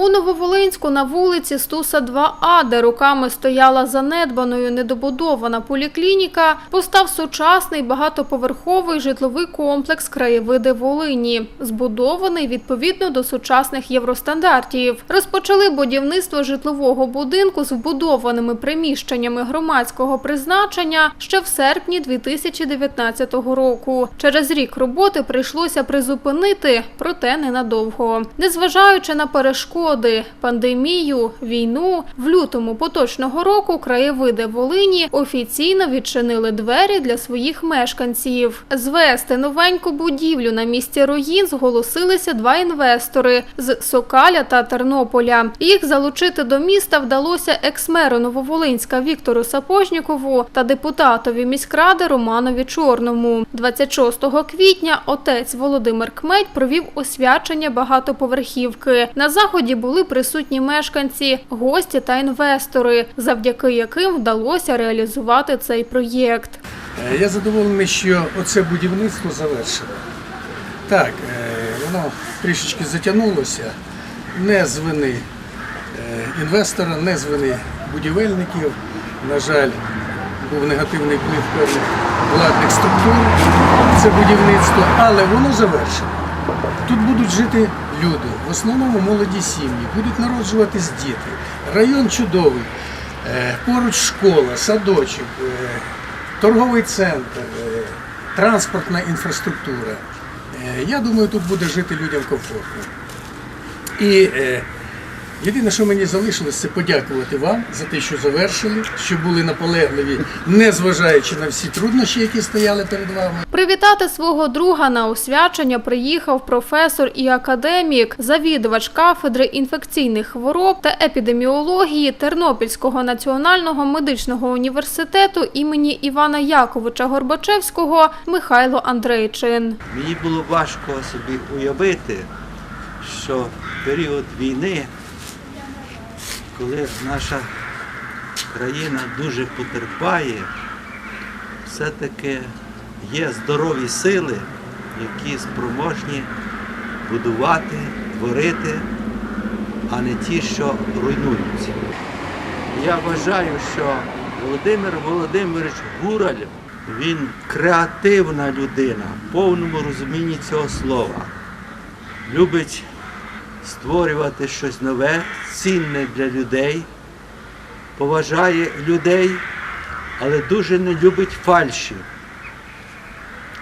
У Нововолинську на вулиці Стуса 2А, де роками стояла занедбаною недобудована поліклініка, постав сучасний багатоповерховий житловий комплекс краєвиди Волині, збудований відповідно до сучасних євростандартів. Розпочали будівництво житлового будинку з вбудованими приміщеннями громадського призначення ще в серпні 2019 року. Через рік роботи прийшлося призупинити, проте ненадовго. Незважаючи на перешкоди, пандемію, війну, в лютому поточного року краєвиди Волині офіційно відчинили двері для своїх мешканців. Звести новеньку будівлю на місці руїн зголосилися два інвестори з Сокаля та Тернополя. Їх залучити до міста вдалося екс-меру Нововолинська Віктору Сапожнікову та депутатові міськради Романові Чорному. 26 квітня отець Володимир Кметь провів освячення багатоповерхівки. На заході були присутні мешканці, гості та інвестори, завдяки яким вдалося реалізувати цей проєкт. Е, Я задоволений, що оце будівництво завершено. Так, е, воно трішечки затягнулося, не з вини е, інвестора, не з вини будівельників. На жаль, був негативний вплив певних владних структур це будівництво, але воно завершено. Тут будуть жити люди, в основному молоді сім'ї, будуть народжуватись діти. Район чудовий, е, поруч школа, садочок, е, торговий центр, е, транспортна інфраструктура. Я думаю, тут буде жити людям комфортно. І єдине, що мені залишилось, це подякувати вам за те, що завершили, що були наполегливі, незважаючи на всі труднощі, які стояли перед вами. Привітати свого друга на освячення приїхав професор і академік, завідувач кафедри інфекційних хвороб та епідеміології Тернопільського національного медичного університету імені Івана Яковича Горбачевського Михайло Андрейчин. Мені було важко собі уявити, що в період війни, коли наша країна дуже потерпає, все-таки є здорові сили, які спроможні будувати, творити, а не ті, що руйнуються. Я вважаю, що Володимир Володимирович Гураль, він креативна людина в повному розумінні цього слова. Любить створювати щось нове, цінне для людей, поважає людей, але дуже не любить фальші.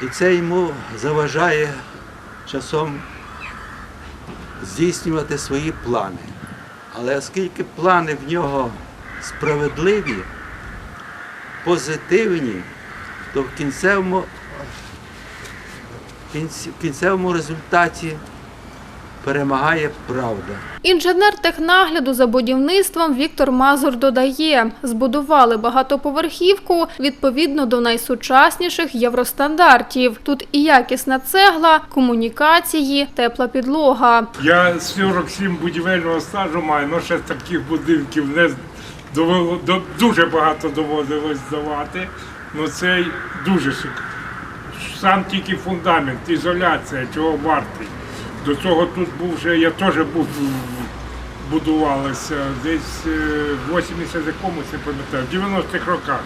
І це йому заважає часом здійснювати свої плани. Але оскільки плани в нього справедливі, позитивні, то в кінцевому, в кінцевому результаті перемагає правда. Інженер технагляду за будівництвом Віктор Мазур додає, збудували багатоповерхівку відповідно до найсучасніших євростандартів. Тут і якісна цегла, комунікації, тепла підлога. Я 47 будівельного стажу маю, але ще таких будинків не довело, до- дуже багато доводилось здавати. Ну цей дуже шик. Сам тільки фундамент, ізоляція, чого вартий. До цього тут був вже, я теж був, будувалася десь е, в 80 якомусь, не пам'ятаю, в 90-х роках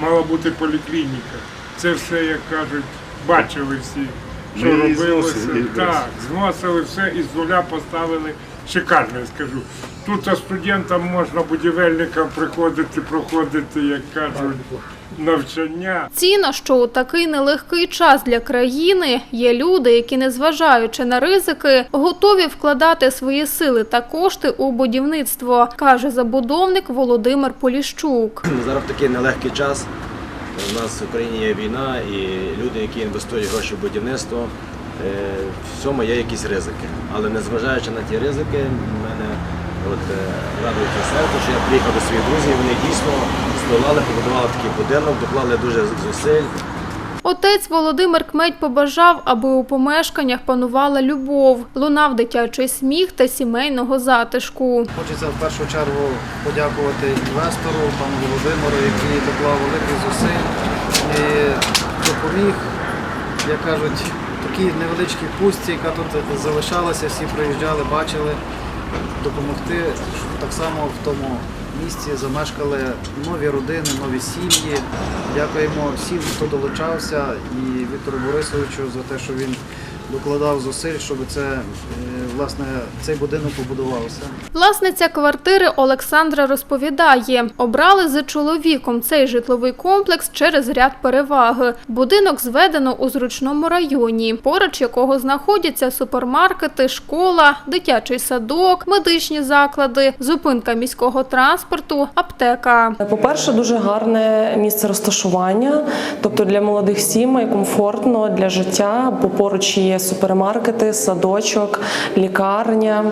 мала бути поліклініка. Це все, як кажуть, бачили всі, що Ми робилося. зносили. Так, зносили все і з нуля поставили шикарно, я скажу. Тут студентам можна будівельникам приходити, проходити, як кажуть, навчання. Ціна, що у такий нелегкий час для країни є люди, які, незважаючи на ризики, готові вкладати свої сили та кошти у будівництво, каже забудовник Володимир Поліщук. Зараз в такий нелегкий час. У нас в Україні є війна, і люди, які інвестують гроші в будівництво, е, в цьому є якісь ризики. Але незважаючи на ті ризики, мене от, е, радує те серце, що я приїхав до своїх друзів, вони дійсно здолали, побудували такий будинок, доклали дуже зусиль. Отець Володимир Кметь побажав, аби у помешканнях панувала любов, лунав дитячий сміх та сімейного затишку. Хочеться в першу чергу подякувати інвестору, пану Володимиру, який доклав великих зусиль і допоміг, як кажуть, такій невеличкій пустці, яка тут залишалася, всі приїжджали, бачили. допомогти, так само в тому місці замешкали нові родини, нові сім'ї. Дякуємо всім, хто долучався, і Віктору Борисовичу за те, що він докладав зусиль, щоб це е, власне цей будинок побудувався. Власниця квартири Олександра розповідає, обрали з чоловіком цей житловий комплекс через ряд переваг. Будинок зведено у зручному районі, поруч якого знаходяться супермаркети, школа, дитячий садок, медичні заклади, зупинка міського транспорту, аптека. По-перше, дуже гарне місце розташування, тобто для молодих сімей комфортно для життя, бо поруч є супермаркети, садочок, лікарня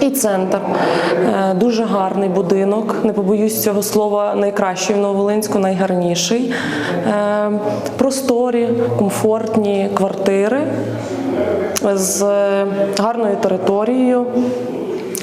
і центр. Е, Дуже гарний будинок. Не побоюсь цього слова, найкращий в Нововолинську, найгарніший. Е, Просторі, комфортні квартири з гарною територією.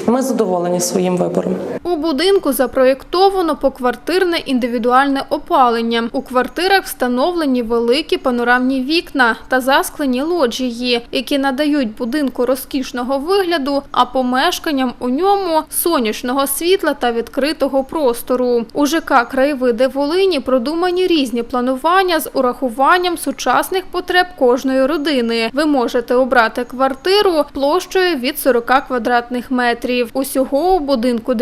Ми задоволені своїм вибором. У будинку запроєктовано поквартирне індивідуальне опалення. У квартирах встановлені великі панорамні вікна та засклені лоджії, які надають будинку розкішного вигляду, а помешканням у ньому сонячного світла та відкритого простору. У ЖК краєвиди Волині продумані різні планування з урахуванням сучасних потреб кожної родини. Ви можете обрати квартиру площею від 40 квадратних метрів. Усього у будинку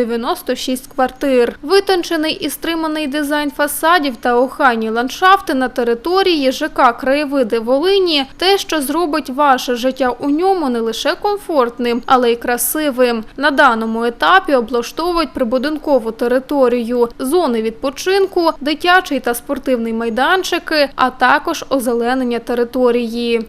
96 квартир. Витончений і стриманий дизайн фасадів та охайні ландшафти на території ЖК краєвиди Волині те, що зробить ваше життя у ньому не лише комфортним, але й красивим. На даному етапі облаштовують прибудинкову територію, зони відпочинку, дитячий та спортивний майданчики, а також озеленення території.